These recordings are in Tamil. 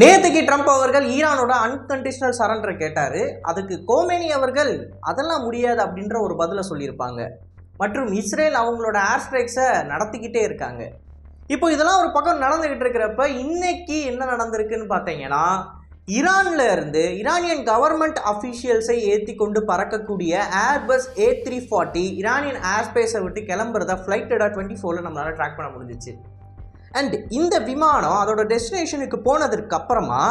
நேத்துக்கு ட்ரம்ப் அவர்கள் ஈரானோட அன்கண்டிஷனல் சரண்டரை கேட்டார். அதுக்கு கோமேனி அவர்கள் அதெல்லாம் முடியாது அப்படின்ற ஒரு பதிலை சொல்லியிருப்பாங்க. மற்றும் இஸ்ரேல் அவங்களோட ஏர் ஸ்ட்ரைக்ஸை நடத்திக்கிட்டே இருக்காங்க. இப்போ இதெல்லாம் ஒரு பக்கம் நடந்துக்கிட்டு இருக்கிறப்ப இன்னைக்கு என்ன நடந்திருக்குன்னு பார்த்தீங்கன்னா ஈரான்ல இருந்து ஈரானியன் கவர்மெண்ட் அஃபீஷியல்ஸை ஏற்றி கொண்டு பறக்கக்கூடிய airbus A three forty Iranian air ஸ்பேஸை விட்டு கிளம்புறத ஃப்ளைட் டுவெண்ட்டி ஃபோரில் நம்மளால் ட்ராக் பண்ண முடிஞ்சிச்சு. அண்ட் இந்த விமானம் அதோட டெஸ்டினேஷனுக்கு போனதற்கு அப்புறமா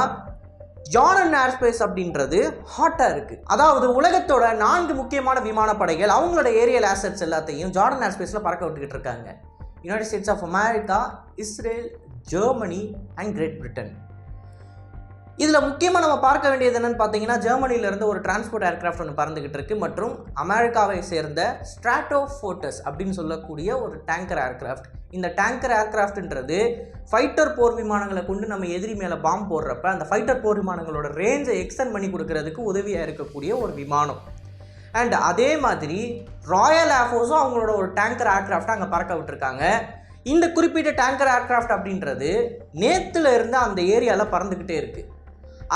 ஜானன் ஏர்ஸ்பேஸ் அப்படின்றது ஹாட்டாக இருக்குது அதாவது உலகத்தோட நான்கு முக்கியமான விமானப்படைகள் அவங்களோட ஏரியல் ஆசட்ஸ் எல்லாத்தையும் ஜார்டன் ஏர்ஸ்பேஸில் பறக்க விட்டுக்கிட்டு இருக்காங்க. United states of America Israel Germany and great Britain இதில் முக்கியமாக நம்ம பார்க்க வேண்டியது என்னென்னு பார்த்தீங்கன்னா ஜெர்மனியிலேருந்து ஒரு டிரான்ஸ்போர்ட் ஏர்க்ராஃப்ட் ஒன்று பறந்துக்கிட்டு இருக்கு. மற்றும் அமெரிக்காவை சேர்ந்த ஸ்ட்ராட்டோ ஃபோட்டஸ் அப்படின்னு சொல்லக்கூடிய ஒரு டேங்கர் ஏர்க்ராஃப்ட் இந்த டேங்கர் ஏர்க்ராஃப்ட்ன்றது ஃபைட்டர் போர் விமானங்களை கொண்டு நம்ம எதிரி மேலே பாம்பு போடுறப்ப அந்த ஃபைட்டர் போர் விமானங்களோட ரேஞ்சை எக்ஸ்டெண்ட் பண்ணி கொடுக்கறதுக்கு உதவியாக இருக்கக்கூடிய ஒரு விமானம். அண்ட் அதே மாதிரி ராயல் ஏர்ஃபோர்ஸும் அவங்களோட ஒரு டேங்கர் ஏர்க்ராஃப்டை அங்கே பறக்க விட்டுருக்காங்க. இந்த குறிப்பிட்ட டேங்கர் ஏர்க்ராஃப்ட் அப்படின்றது நேத்துல இருந்து அந்த ஏரியாவில் பறந்துக்கிட்டே இருக்குது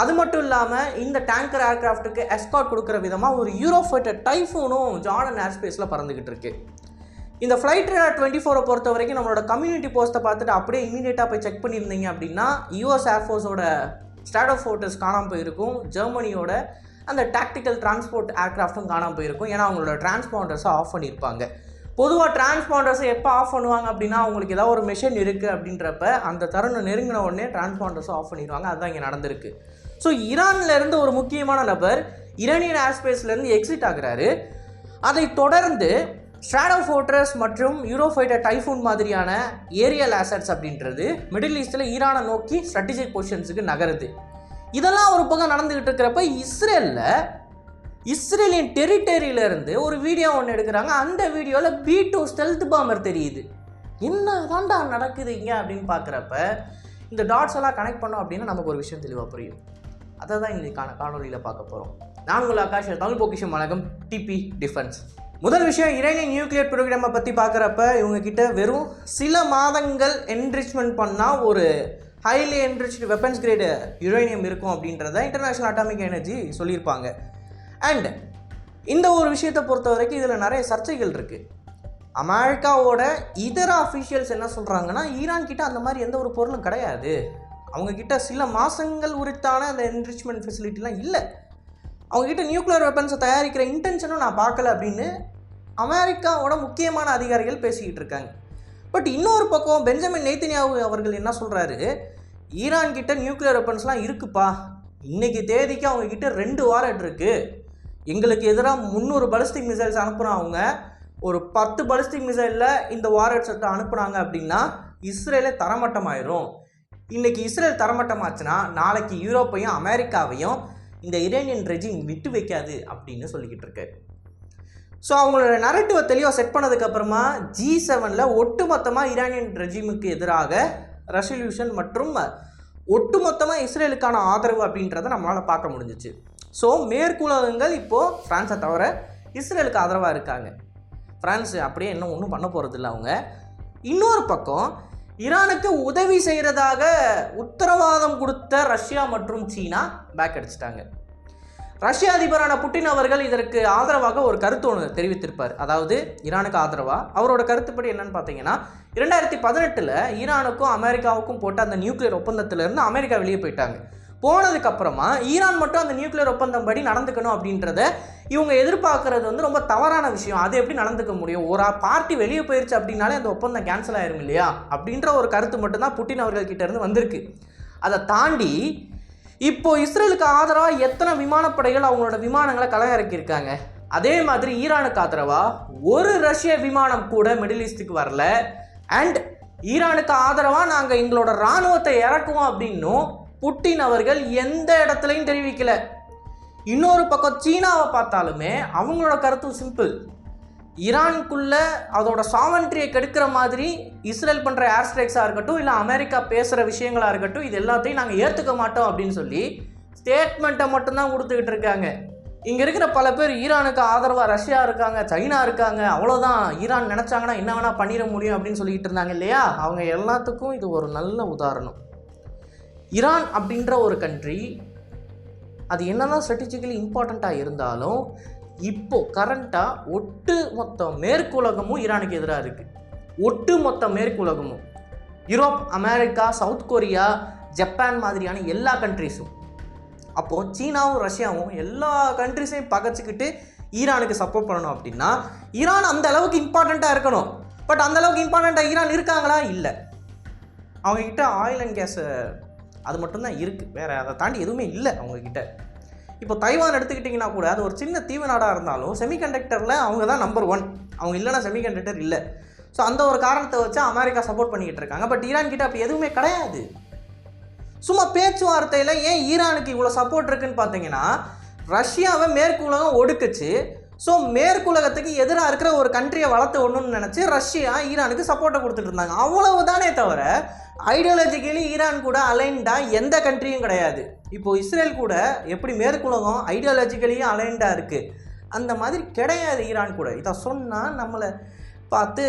அது மட்டும் இல்லாமல் இந்த டேங்கர் ஏர்க்ராஃப்ட்டுக்கு எஸ்கார்ட் கொடுக்குற விதமாக ஒரு யூரோஃபைட்டர் டைஃபூனும் ஜார்டன் ஏர்ஸ்பேஸில் பறந்துக்கிட்டு இருக்கு. இந்த ஃப்ளைட் ரேடார் டுவெண்ட்டி ஃபோரை பொறுத்த வரைக்கும் நம்மளோட கம்யூனிட்டி போஸ்ட்டை பார்த்துட்டு அப்படியே இமீடியட்டாக போய் செக் பண்ணியிருந்தீங்க அப்படின்னா யூஎஸ் ஏர்ஃபோர்ஸோட ஆஃப் ஃபோட்டோஸ் காணாமல் போயிருக்கும். ஜெர்மனியோட அந்த டாக்டிக்கல் டிரான்ஸ்போர்ட் ஏர்க்ராஃப்ட்டும் காணாமல் போயிருக்கும். ஏன்னா அவங்களோட டிரான்ஸ்பாண்டர்ஸை ஆஃப் பண்ணியிருப்பாங்க. பொதுவாக டிரான்ஸ்பாண்டர்ஸை எப்போ ஆஃப் பண்ணுவாங்க அப்படின்னா அவங்களுக்கு ஏதாவது ஒரு மிஷின் இருக்குது அப்படின்றப்ப அந்த தருணம் நெருங்கின உடனே டிரான்ஸ்பாண்டர்ஸை ஆஃப் பண்ணிடுவாங்க. அதுதான் இங்கே நடந்திருக்கு. ஸோ ஈரான்ல இருந்து ஒரு முக்கியமான நபர் ஈரானியன் ஏர்ஸ்பேஸ்லேருந்து எக்ஸிட் ஆகுறாரு. அதை தொடர்ந்து ஸ்ட்ராடோ ஃபோர்ட்ரஸ் மற்றும் யூரோஃபைட்டர் டைஃபூன் மாதிரியான ஏரியல் ஆசட்ஸ் அப்படின்றது மிடில் ஈஸ்டில் ஈரானை நோக்கி ஸ்ட்ராட்டஜிக் பொசிஷன்ஸுக்கு நகருது. இதெல்லாம் ஒரு பக்கம் நடந்துகிட்டு இருக்கிறப்ப இஸ்ரேலில் இஸ்ரேலின் டெரிட்டரியிலேருந்து ஒரு வீடியோ ஒன்று எடுக்கிறாங்க. அந்த வீடியோவில் பி டூ ஸ்டெல்த் பாம்பர் தெரியுது. என்ன தாண்டா நடக்குது இங்கே அப்படின்னு பார்க்குறப்ப இந்த டாட்ஸ் எல்லாம் கனெக்ட் பண்ணோம் அப்படின்னா நமக்கு ஒரு விஷயம் தெளிவாக புரியும். அதை தான் இன்றைக்கான காணொலியில் பார்க்க போகிறோம் நான் உங்கள் ஆகாஷ் தமிழ் பொக்கிஷம் வழக்கம் டிபி டிஃபென்ஸ் முதல் விஷயம் இரானியன் நியூக்ளியர் ப்ரோக்ராமை பற்றி பார்க்குறப்ப இவங்க கிட்ட வெறும் சில மாதங்கள் என்ரிச்மெண்ட் பண்ணால் ஒரு highly enriched weapons grade uranium இருக்கும் அப்படின்றத இன்டர்நேஷ்னல் அட்டாமிக் எனர்ஜி சொல்லியிருப்பாங்க. அண்ட் இந்த ஒரு விஷயத்தை பொறுத்த வரைக்கும் இதில் நிறைய சர்ச்சைகள் இருக்குது அமெரிக்காவோட இதர அஃபிஷியல்ஸ் என்ன சொல்கிறாங்கன்னா ஈரான் கிட்ட அந்த மாதிரி எந்த ஒரு பொருளும் கிடையாது. அவங்கக்கிட்ட சில மாதங்கள் உரித்தான அந்த என்ரிச்மெண்ட் ஃபெசிலிட்டிலாம் இல்லை. அவங்கக்கிட்ட நியூக்ளியர் வெப்பன்ஸை தயாரிக்கிற இன்டென்ஷனும் நான் பார்க்கல அப்படின்னு அமெரிக்காவோட முக்கியமான அதிகாரிகள் பேசிக்கிட்டு இருக்காங்க. பட் இன்னொரு பக்கம் பெஞ்சமின் நேத்தினியாவு அவர்கள் என்ன சொல்கிறாரு ஈரான் கிட்ட நியூக்ளியர் வெப்பன்ஸ்லாம் இருக்குப்பா. இன்னைக்கு தேதிக்கு அவங்கக்கிட்ட ரெண்டு வாரட் இருக்கு. எங்களுக்கு எதிராக முந்நூறு பலிஸ்டிக் மிசைல்ஸ் அனுப்புகிறான் அவங்க. ஒரு பத்து பலிஸ்டிக் மிசைலில் இந்த வாரட் செட்டை அனுப்புனாங்க அப்படின்னா இஸ்ரேலே தரமட்டமாயிரும். இன்னைக்கு இஸ்ரேல் தரமட்டமாச்சுன்னா நாளைக்கு யூரோப்பையும் அமெரிக்காவையும் இந்த இரேனியன் ரெஜிம் விட்டு வைக்காது அப்படின்னு சொல்லிக்கிட்டு இருக்கு. ஸோ அவங்களோட நரட்டிவை தெளிவாக செட் பண்ணதுக்கப்புறமா ஜி செவனில் ஒட்டுமொத்தமாக ஈரானியன் ரெஜிமுக்கு எதிராக ரெசல்யூஷன் மற்றும் ஒட்டுமொத்தமாக இஸ்ரேலுக்கான ஆதரவு அப்படின்றத நம்மளால் பார்க்க முடிஞ்சிச்சு. ஸோ மேற்குலகங்கள் இப்போது ஃப்ரான்ஸை தவிர இஸ்ரேலுக்கு ஆதரவாக இருக்காங்க. ஃப்ரான்ஸ் அப்படியே இன்னும் ஒன்றும் பண்ண போகிறதில்ல அவங்க. இன்னொரு பக்கம் ஈரானுக்கு உதவி செய்கிறதாக உத்தரவாதம் கொடுத்த ரஷ்யா மற்றும் சீனா பேக் அடிச்சிட்டாங்க. ரஷ்ய அதிபரான புட்டின் அவர்கள் இதற்கு ஆதரவாக ஒரு கருத்து ஒன்று தெரிவித்திருப்பார். அதாவது ஈரானுக்கு ஆதரவாக அவரோட கருத்துப்படி என்னன்னு பார்த்தீங்கன்னா இரண்டாயிரத்தி பதினெட்டில் ஈரானுக்கும் அமெரிக்காவுக்கும் போட்ட அந்த நியூக்ளியர் ஒப்பந்தத்திலிருந்து அமெரிக்கா வெளியே போயிட்டாங்க. போனதுக்கப்புறமா ஈரான் மட்டும் அந்த நியூக்ளியர் ஒப்பந்தம் படி நடந்துக்கணும் அப்படின்றத இவங்க எதிர்பார்க்கறது வந்து ரொம்ப தவறான விஷயம். அது எப்படி நடந்துக்க முடியும்? ஒரு பார்ட்டி வெளியே போயிருச்சு அப்படின்னாலே அந்த ஒப்பந்தம் கேன்சல் ஆயிரும் இல்லையா? அப்படின்ற ஒரு கருத்து மட்டும்தான் புட்டின் அவர்கள் கிட்ட இருந்து வந்திருக்கு. அதை தாண்டி இப்போ இஸ்ரேலுக்கு ஆதரவாக எத்தனை விமானப்படைகள் அவங்களோட விமானங்களை களமிறக்கியிருக்காங்க அதே மாதிரி ஈரானுக்கு ஆதரவாக ஒரு ரஷ்ய விமானம் கூட மிடில் ஈஸ்ட்டுக்கு வரல. அண்ட் ஈரானுக்கு ஆதரவாக நாங்கள் எங்களோட இராணுவத்தை இறக்குவோம் அப்படின்னும் புட்டின் அவர்கள் எந்த இடத்துலையும் தெரிவிக்கலை. இன்னொரு பக்கம் சீனாவை பார்த்தாலுமே அவங்களோட கருத்து சிம்பிள் ஈரானுக்குள்ள அதோட சாவன்ட்ரியை கெடுக்கிற மாதிரி இஸ்ரேல் பண்ணுற ஏர் ஸ்ட்ரைக்ஸாக இருக்கட்டும் இல்லை அமெரிக்கா பேசுகிற விஷயங்களாக இருக்கட்டும் இது எல்லாத்தையும் நாங்கள் ஏற்றுக்க மாட்டோம் அப்படின்னு சொல்லி ஸ்டேட்மெண்ட்டை மட்டும்தான் கொடுத்துக்கிட்டு இருக்காங்க. இங்கே இருக்கிற பல பேர் ஈரானுக்கு ஆதரவாக ரஷ்யா இருக்காங்க சைனா இருக்காங்க அவ்வளோதான் ஈரான் நினச்சாங்கன்னா என்ன வேணால் பண்ணிட முடியும் அப்படின்னு சொல்லிக்கிட்டு இருந்தாங்க இல்லையா? அவங்க எல்லாத்துக்கும் இது ஒரு நல்ல உதாரணம். ஈரான் அப்படின்ற ஒரு கண்ட்ரி அது என்னதான் ஸ்ட்ராட்டஜிக்கலி இம்பார்ட்டண்ட்டாக இருந்தாலும் இப்போது கரண்ட்டாக ஒட்டு மொத்த மேற்குலகமும் ஈரானுக்கு எதிராக இருக்குது ஒட்டு மொத்த மேற்குலகமும். Europe America south Korea Japan மாதிரியான எல்லா கண்ட்ரிஸும் அப்போது சீனாவும் ரஷ்யாவும் எல்லா கண்ட்ரிஸையும் பகச்சிக்கிட்டு ஈரானுக்கு சப்போர்ட் பண்ணணும் அப்படின்னா ஈரான் அந்த அளவுக்கு இம்பார்ட்டண்ட்டாக இருக்கணும். பட் அந்த அளவுக்கு இம்பார்ட்டண்ட்டாக ஈரான் இருக்காங்களா? இல்லை. அவங்கக்கிட்ட ஆயில் அண்ட் கேஸை அது மட்டும்தான் இருக்குது வேறு அதை தாண்டி எதுவுமே இல்லை அவங்கக்கிட்ட இப்போ தைவான் எடுத்துக்கிட்டிங்கன்னா கூட அது ஒரு சின்ன தீவு நாடாக இருந்தாலும் செமிகண்டக்டரில் அவங்க தான் நம்பர் ஒன் அவங்க இல்லைன்னா செமிகண்டக்டர் இல்லை. ஸோ அந்த ஒரு காரணத்தை வச்சு அமெரிக்கா சப்போர்ட் பண்ணிக்கிட்டு இருக்காங்க. பட் ஈரான் கிட்ட அப்படி எதுவுமே கிடையாது. சும்மா பேச்சுவார்த்தையில் ஏன் ஈரானுக்கு இவ்வளோ சப்போர்ட் இருக்குன்னு பார்த்தீங்கன்னா ரஷ்யாவை மேற்கு உலகம் ஒடுக்குச்சு. ஸோ மேற்குலகத்துக்கு எதிராக இருக்கிற ஒரு கண்ட்ரியை வளர்த்து ஒன்றுன்னு நினச்சி ரஷ்யா ஈரானுக்கு சப்போர்ட்டை கொடுத்துட்டு இருந்தாங்க. அவ்வளவுதானே தவிர ஐடியாலஜிக்கலி ஈரான் கூட அலைன்டாக எந்த கண்ட்ரியும் கிடையாது. இப்போது இஸ்ரேல் கூட எப்படி மேற்குலகம் ஐடியாலஜிக்கலியும் அலைன்டாக இருக்குது அந்த மாதிரி கிடையாது ஈரான் கூட. இதை சொன்னால் நம்மளை பார்த்து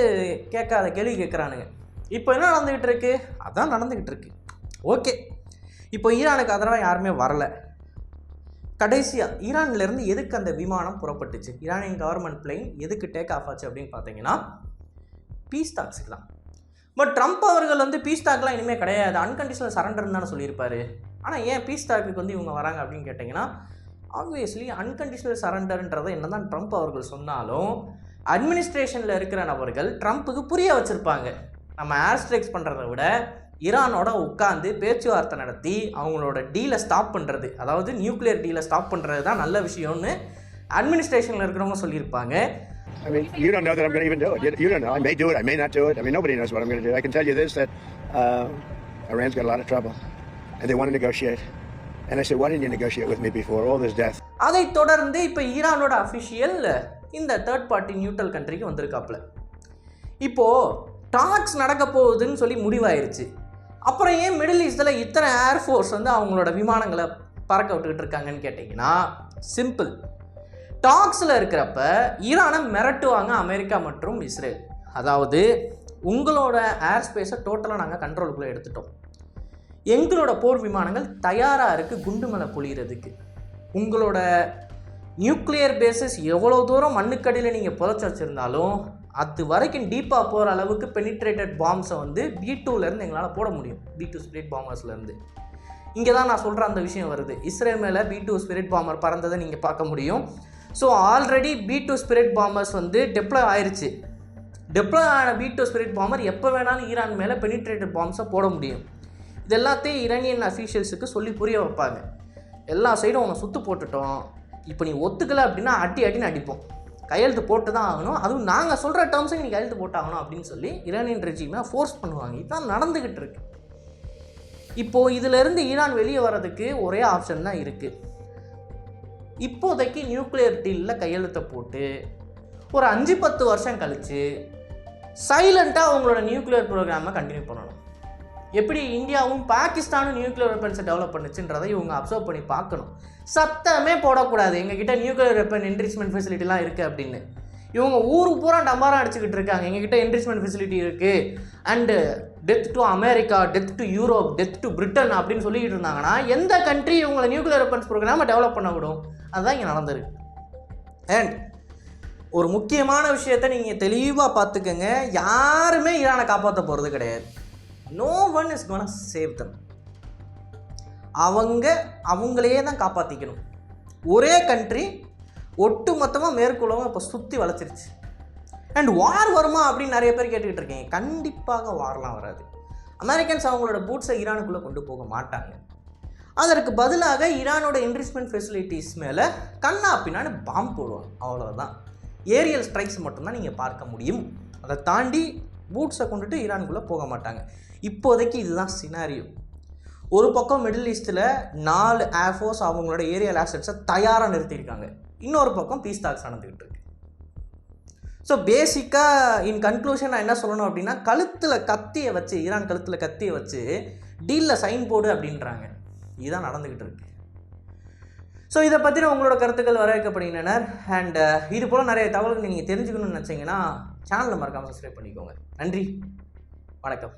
கேட்காத கேள்வி கேட்குறானுங்க. இப்போ என்ன நடந்துக்கிட்டு இருக்கு? அதான் நடந்துக்கிட்டு இருக்கு. ஓகே இப்போ ஈரானுக்கு ஆதரவாக யாருமே வரலை. கடைசியாக ஈரான்லேருந்து எதுக்கு அந்த விமானம் புறப்பட்டுச்சு? ஈரானியன் கவர்மெண்ட் பிளைன் எதுக்கு டேக் ஆஃப் ஆச்சு அப்படின்னு பார்த்தீங்கன்னா பீஸ் டாக்ஸுக்கு தான். பட் ட்ரம்ப் அவர்கள் வந்து பீஸ் டாக்லாம் இனிமேல் கிடையாது. அன்கண்டிஷனல் சரண்டர்னு தானே சொல்லியிருப்பாரு. ஆனால் ஏன் பீஸ் டாக்கு வந்து இவங்க வராங்க அப்படின்னு கேட்டிங்கன்னா ஆப்வியஸ்லி அன்கண்டிஷனல் சரண்டர்ன்றதை என்ன தான் ட்ரம்ப் அவர்கள் சொன்னாலும் அட்மினிஸ்ட்ரேஷனில் இருக்கிற நபர்கள் ட்ரம்ப்புக்கு புரிய வச்சுருப்பாங்க. நம்ம ஏர் ஸ்ட்ரைக்ஸ் பண்ணுறத விட ஈரானோட உட்காந்து பேச்சுவார்த்தை நடத்தி அவங்களோட டீலை ஸ்டாப் பண்ணுறது அதாவது நியூக்ளியர் டீலை ஸ்டாப் பண்ணுறது தான் நல்ல விஷயம்னு அட்மினிஸ்ட்ரேஷனில் இருக்கிறவங்க சொல்லியிருப்பாங்க I mean, you don't know that I'm going to even do it. You, you don't know. I may do it. I may not do it. I mean, nobody knows what I'm going to do. I can tell you this: that uh, Iran's got a lot of trouble, and they want to negotiate. And I said, why didn't you negotiate with me before all this death? அதைத் தொடர்ந்து இப்போ ஈரானோட அஃபிஷியல் இந்த தேர்ட் பார்ட்டி நியூட்ரல் கண்ட்ரிக்கு வந்திருக்காப்புல இப்போது டாக்ஸ் நடக்க போகுதுன்னு சொல்லி முடிவாயிருச்சு அப்புறம் ஏன் மிடில் ஈஸ்டில் இத்தனை ஏர்ஃபோர்ஸ் வந்து அவங்களோட விமானங்களை பறக்க விட்டுக்கிட்டு இருக்காங்கன்னு கேட்டிங்கன்னா சிம்பிள் டாக்ஸில் இருக்கிறப்ப ஈரானை மிரட்டுவாங்க அமெரிக்கா மற்றும் இஸ்ரேல். அதாவது உங்களோட ஏர் ஸ்பேஸை டோட்டலாக நாங்கள் கண்ட்ரோலுக்குள்ளே எடுத்துட்டோம். எங்களோட போர் விமானங்கள் தயாராக இருக்குது குண்டு மலை பொழிகிறதுக்கு உங்களோட நியூக்ளியர் பேசிஸ் எவ்வளோ தூரம் மண்ணுக்கடியில் நீங்கள் புதைச்சி வச்சுருந்தாலும் அது வரைக்கும் டீப்பாக போகிற அளவுக்கு பெனிட்ரேட்டட் பாம்ஸை வந்து பி டூலேருந்து எங்களால் போட முடியும். பி டூ ஸ்பிரிட் பாம்பர்ஸ்லேருந்து இங்கே தான் நான் சொல்கிற அந்த விஷயம் வருது. இஸ்ரேல் மேலே பி டூ ஸ்பிரிட் பாம்பர் பறந்ததை நீங்கள் பார்க்க முடியும். So already B two spirit bombers வந்து டெப்ளாய் ஆயிடுச்சு டெப்ளாய் ஆன பி டூ ஸ்பிரிட் பாம்பர் எப்போ வேணாலும் ஈரான் மேலே பெனிட்ரேட்டட் பாம்ஸை போட முடியும். இது எல்லாத்தையும் ஈரானியன் அஃபீஷியல்ஸுக்கு சொல்லி புரிய வைப்பாங்க. எல்லா சைடும் அவங்க சுத்து போட்டுட்டோம். இப்போ நீ ஒத்துக்கலை அப்படின்னா அடி அடின்னு அடிப்போம். கையெழுத்து போட்டு தான் ஆகணும். அதுவும் நாங்கள் சொல்கிற டேர்ம்ஸை நீ கையெழுத்து போட்டாகணும் அப்படின்னு சொல்லி ஈரானியன் ரெஜிமை ஃபோர்ஸ் பண்ணுவாங்க. இதுதான் நடந்துக்கிட்டு இருக்கு. இப்போது இதிலிருந்து ஈரான் வெளியே வர்றதுக்கு ஒரே ஆப்ஷன் தான் இருக்குது இப்போதைக்கு நியூக்ளியர் டீலில் கையெழுத்தை போட்டு ஒரு அஞ்சு பத்து வருஷம் கழித்து சைலண்ட்டாக அவங்களோட நியூக்ளியர் ப்ரோக்ராமை கண்டினியூ பண்ணணும். எப்படி இந்தியாவும் பாகிஸ்தானும் நியூக்ளியர் வெப்பன்ஸை டெவலப் பண்ணுச்சுன்றதை இவங்க அப்சர்வ் பண்ணி பார்க்கணும். சத்தமே போடக்கூடாது. எங்ககிட்ட நியூக்ளியர் வெப்பன் என்ரிச்மெண்ட் ஃபெசிலிட்டிலாம் இருக்குது அப்படின்னு. இவங்க ஊர் பூரா டம்பாரம் அடிச்சுக்கிட்டு இருக்காங்க. எங்ககிட்ட என்ரிச்மெண்ட் ஃபெசிலிட்டி இருக்குது and death to America death to Europe death to Britain அப்படின்னு சொல்லிக்கிட்டு இருந்தாங்கன்னா எந்த கண்ட்ரி இவங்களை நியூக்ளியர் வெப்பன்ஸ் ப்ரோக்ராமை டெவலப் பண்ண விடும்? அதுதான் இங்கே நடந்திருக்கு. அண்ட் ஒரு முக்கியமான விஷயத்தை நீங்கள் தெளிவாக பார்த்துக்கங்க. யாருமே ஈரானை காப்பாற்ற போகிறது கிடையாது. No one is gonna save them அவங்க அவங்களையே தான் காப்பாற்றிக்கணும் ஒரே கண்ட்ரி ஒட்டு மொத்தமாக மேற்குலகம் இப்போ சுற்றி வளைச்சிருச்சு அண்ட் வார் வருமா அப்படின்னு நிறைய பேர் கேட்டுக்கிட்டு இருக்கீங்க கண்டிப்பாக வார்லாம் வராது. அமெரிக்கன்ஸ் அவங்களோட பூட்ஸை ஈரானுக்குள்ளே கொண்டு போக மாட்டாங்க. அதற்கு பதிலாக ஈரானோட இன்வெஸ்ட்மெண்ட் ஃபெசிலிட்டிஸ் மேலே கண்ணா பின்னாடி பாம்பு போடுவாங்க. அவ்வளோதான் ஏரியல் ஸ்ட்ரைக்ஸ் மட்டும்தான் நீங்கள் பார்க்க முடியும். அதை தாண்டி பூட்ஸை கொண்டுட்டு ஈரானுக்குள்ளே போக மாட்டாங்க. இப்போதைக்கு இதுதான் சினாரியோ ஒரு பக்கம் மிடில் ஈஸ்ட்டில் நாலு ஏர்ஃபோர்ஸ் அவங்களோட ஏரியல் ஆசட்ஸை தயாராக நிறுத்தியிருக்காங்க. இன்னொரு பக்கம் பீஸ் டாக்ஸ் நடந்துக்கிட்டு இருக்கு. ஸோ பேசிக்காக இன் கன்க்ளூஷன் நான் என்ன சொல்லணும் அப்படின்னா கழுத்தில் கத்தியை வச்சு ஈரான் கழுத்தில் கத்தியை வச்சு டீலில் சைன் போடு அப்படின்றாங்க. இதுதான் நடந்துக்கிட்டு இருக்கு. ஸோ இதை பற்றின உங்களோட கருத்துக்கள் வரவேற்கப்படுகின்றனர். அண்ட் இது போல் நிறைய தகவல்கள் நீங்கள் தெரிஞ்சுக்கணும்னு நினச்சிங்கன்னா சேனலில் மறக்காமல் சப்ஸ்கிரைப் பண்ணிக்கோங்க. நன்றி. வணக்கம்.